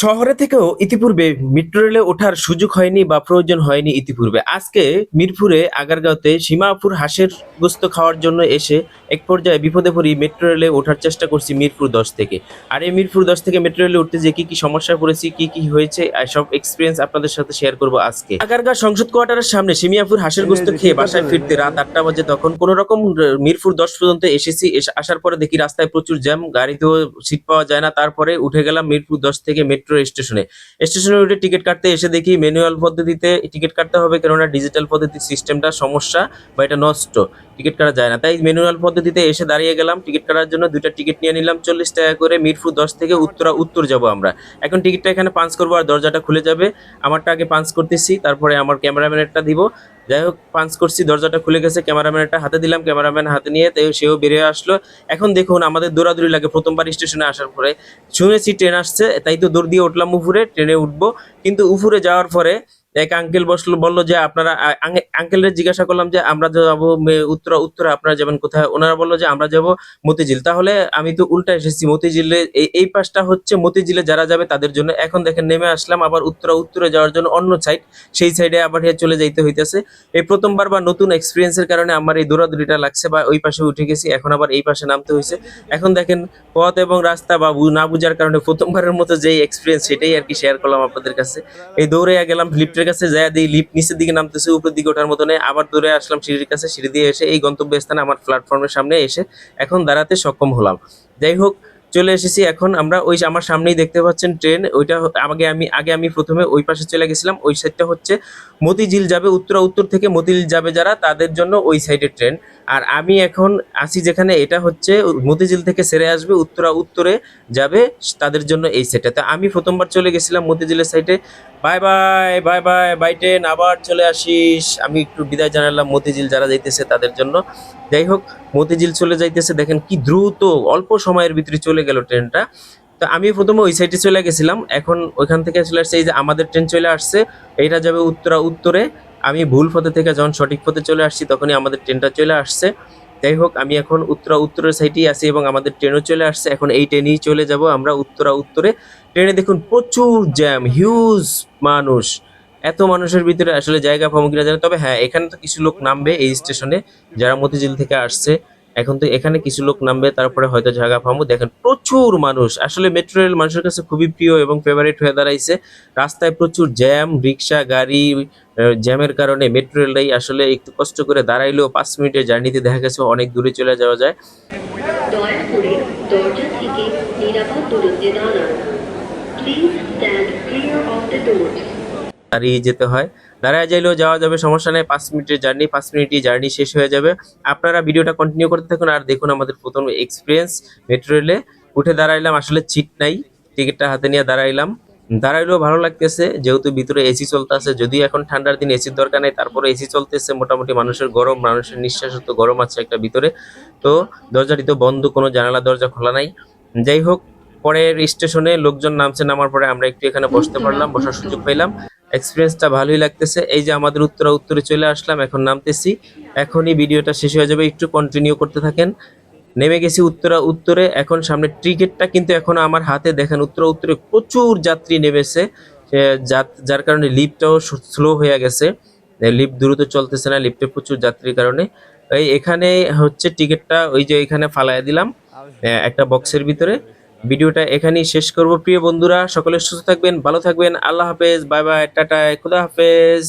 শহরে থেকেও ইতিপূর্বে মেট্রো রেলে ওঠার সুযোগ হয়নি বা প্রয়োজন হয়নি ইতিপূর্বে। আজকে মিরপুরে আগারগাঁওতে সীমাপুর হাঁসের গোস্ত খাওয়ার জন্য এসে এক পর্যায়ে বিপদে পড়ি মেট্রো রেলে ওঠার চেষ্টা করছি মিরপুর দশ থেকে। আর এই মিরপুর দশ থেকে মেট্রো রেলে উঠতে যে কি কি সমস্যা পড়েছি, কি কি হয়েছে সব এক্সপিরিয়েন্স আপনাদের সাথে শেয়ার করব আজকে। আগারগাঁও সংসদ কোয়ার্টারের সামনে সিমিয়াপুর হাঁসের গোস্ত খেয়ে বাসায় ফিরতে রাত আটটা বাজে তখন কোন রকম মিরপুর দশ পর্যন্ত এসেছি আসার পরে দেখি রাস্তায় প্রচুর জ্যাম, গাড়িতেও সিট পাওয়া যায় না। তারপরে উঠে গেলাম মিরপুর দশ থেকে মেট্রো স্টেশনে। স্টেশনে উঠে টিকিট কাটতে এসে দেখি ম্যানুয়াল পদ্ধতিতে টিকিট কাটতে হবে, কেননা ডিজিটাল পদ্ধতির সিস্টেমটা সমস্যা বা এটা নষ্ট। টিকিট কাটা যায় না। তাই ম্যানুয়াল পদ্ধতিতে এসে দাঁড়িয়ে গেলাম। টিকিট কাটার জন্য দুইটা টিকিট নিয়ে নিলাম চল্লিশ টাকা করে। মিরপুর দশ থেকে উত্তরা, উত্তর যাব আমরা। এখন টিকিটটা এখানে পাঞ্চ করব আর দরজাটা খুলে যাবে। আমারটা আগে পাঞ্চ করতেছি, তারপরে আমার ক্যামেরাম্যানেরটা দিব। যাই হোক পাঞ্চ করছি, দরজাটা খুলে গেছে ক্যামেরাম্যানটা হাতে দিলাম ক্যামেরাম্যান হাতে নিয়ে তাই সেও বেরিয়ে আসলো। এখন দেখুন, আমাদের দৌড়াদৌড়ি লাগে প্রথমবার স্টেশনে আসার পরে। শুনেছি ট্রেন আসছে, তাই তো দৌড় দিয়ে উঠলাম উপরে ট্রেনে উঠবো। কিন্তু উপরে যাওয়ার পরে এক আঙ্কেল বসল, বলল যে আপনারা আঙ্কেলের জিজ্ঞাসা করলাম যে আমরা যাব উত্তরা উত্তরা আপনারা যাবেন কোথায়? ওনারা বলল যে আমরা যাব মতিঝিল। তাহলে আমি তো উল্টা এসেছি, মতিঝিলে এই পাশটা হচ্ছে মতিঝিলে যারা যাবে তাদের জন্য। এখন দেখেন নেমে আসলাম, আবার উত্তরা, উত্তরে যাওয়ার জন্য অন্য সাইড সেই সাইডে আবার চলে যাইতে হইতেছে। এই প্রথমবার বা নতুন এক্সপিরিয়েন্সের কারণে আমার এই দৌড়াদৌড়িটা লাগছে বা ওই পাশে উঠে গেছি, এখন আবার এই পাশে নামতে হয়েছে এখন দেখেন পথ এবং রাস্তা বা না বুঝার কারণে প্রথমবারের মতো যে এক্সপিরিয়েন্স সেটাই আর কি শেয়ার করলাম আপনাদের কাছে। এই দৌড়ে গেলাম কাছে যায় দিই লিফট নিচের দিকে নামতেছে, উপরের দিকে ওঠার মতো নেই আবার দূরে আসলাম সিঁড়ির কাছে, সিঁড়ি দিয়ে এসে এই গন্তব্য স্থানে আমার প্ল্যাটফর্মের সামনে এসে এখন দাঁড়াতে সক্ষম হলাম। যাই হোক চলে এসেছি এখন আমরা, ওই আমার সামনেই দেখতে পাচ্ছেন ট্রেন, ওইটা আগে আমি আগে আমি প্রথমে ওই পাশে চলে গেছিলাম, ওই সাইডটা হচ্ছে মতিঝিল যাবে, উত্তরা উত্তর থেকে মতিঝিল যাবে যারা, তাদের জন্য ওই সাইডের ট্রেন। আর আমি এখন আসি যেখানে, এটা হচ্ছে মতিঝিল থেকে সেরে আসবে, উত্তরা উত্তরে যাবে, তাদের জন্য এই সাইডটা তো আমি প্রথমবার চলে গেছিলাম মতিঝিলের সাইডে by by by by by train, আবার চলে আসিস। আমি একটু বিদায় জানালাম মতিঝিল যারা যাইতেছে তাদের জন্য। যাই হোক, মতিঝিল চলে যাইতেছে, দেখেন কি দ্রুত অল্প সময়ের ভিতরে চলে গেল ট্রেনটা। তো আমি প্রথমে ওই সাইডে চলে গেছিলাম, এখন ওইখান থেকে চলে আসছে, এই যে আমাদের ট্রেন চলে আসছে এটা যাবে উত্তরা উত্তরে। আমি ভুল পথে থেকে যখন সঠিক পথে চলে আসছি, তখনই আমাদের ট্রেনটা চলে আসছে। যাই হোক, আমি এখন উত্তরা উত্তরের সাইডেই আছি এবং আমাদের ট্রেনও চলে আসছে, এখন এই ট্রেনেই চলে যাব আমরা উত্তরা উত্তরে। ট্রেনে দেখুন প্রচুর জ্যাম হিউজ মানুষ। এত মানুষের ভিতরে আসলে জায়গা পাবো কিনা জানি। তবে হ্যাঁ এখানে তো কিছু লোক নামবে এই স্টেশনে, যারা মতিঝিল থেকে আসছে। এখন তো এখানে কিছু লোক নামবে, তারপরে হয়তো জায়গা পাবো দেখেন, প্রচুর মানুষ। আসলে মেট্রো রেল মানুষের কাছে খুবই প্রিয় এবং ফেভারিট হয়ে দাঁড়াইছে। রাস্তায় প্রচুর জ্যাম রিক্সা গাড়ি জ্যামের কারণে মেট্রো রেলটাই আসলে একটু কষ্ট করে দাঁড়াইলেও পাঁচ মিনিটের জার্নিতে দেখা গেছে অনেক দূরে চলে যাওয়া যায়। দাঁড়িয়ে যেতে হয়। দাঁড়ায় যাইলেও যাওয়া যাবে, সমস্যা নেই, পাঁচ মিনিটের জার্নি, পাঁচ মিনিটই জার্নি শেষ হয়ে যাবে। আপনারা ভিডিওটা কন্টিনিউ করতে থাকুন আর দেখুন আমাদের প্রথম এক্সপিরিয়েন্স মেট্রো রেলে উঠে দাঁড়াইলাম, আসলে চিট নাই টিকিটটা হাতে নিয়ে দাঁড়াইলাম। দাঁড়াইলেও ভালো লাগতেছে, যেহেতু ভিতরে এসি চলতেছে, যদিও এখন ঠান্ডার দিন এসির দরকার নেই, তারপরে এসি চলতেছে, মোটামুটি মানুষের গরম, মানুষের নিঃশ্বাস তো গরম আছে একটা ভিতরে। তো দরজাটি তো বন্ধ, কোনো জানালা দরজা খোলা নাই। যাই হোক, পরের স্টেশনে লোকজন নামছে, নামার পরে আমরা একটু এখানে বসতে পারলাম, বসার সুযোগ পাইলাম। এক্সপিরিয়েন্সটা ভালোই লাগতেছে। এই যে আমাদের উত্তরা উত্তরে চলে আসলাম, এখন নামতেছি। এখনই ভিডিওটা শেষ হয়ে যাবে, একটু কন্টিনিউ করতে থাকেন। নেমে গেছি উত্তরা উত্তরে, এখন সামনে টিকিটটা কিন্তু এখন আমার হাতে। দেখেন উত্তরা উত্তরে প্রচুর যাত্রী নেমেছে। যার কারণে লিফটটাও স্লো হয়ে গেছে। লিফট দ্রুত চলতেছে না লিফটে প্রচুর যাত্রীর কারণে। এই এখানে হচ্ছে টিকিটটা, ওই যে এখানে ফালায় দিলাম। একটা বক্সের ভিতরে। ভিডিওটা এখানেই শেষ করব। প্রিয় বন্ধুরা, সকলে সুস্থ থাকবেন, ভালো থাকবেন। আল্লাহ হাফেজ, বাই বাই, টাটা, খুদা হাফেজ।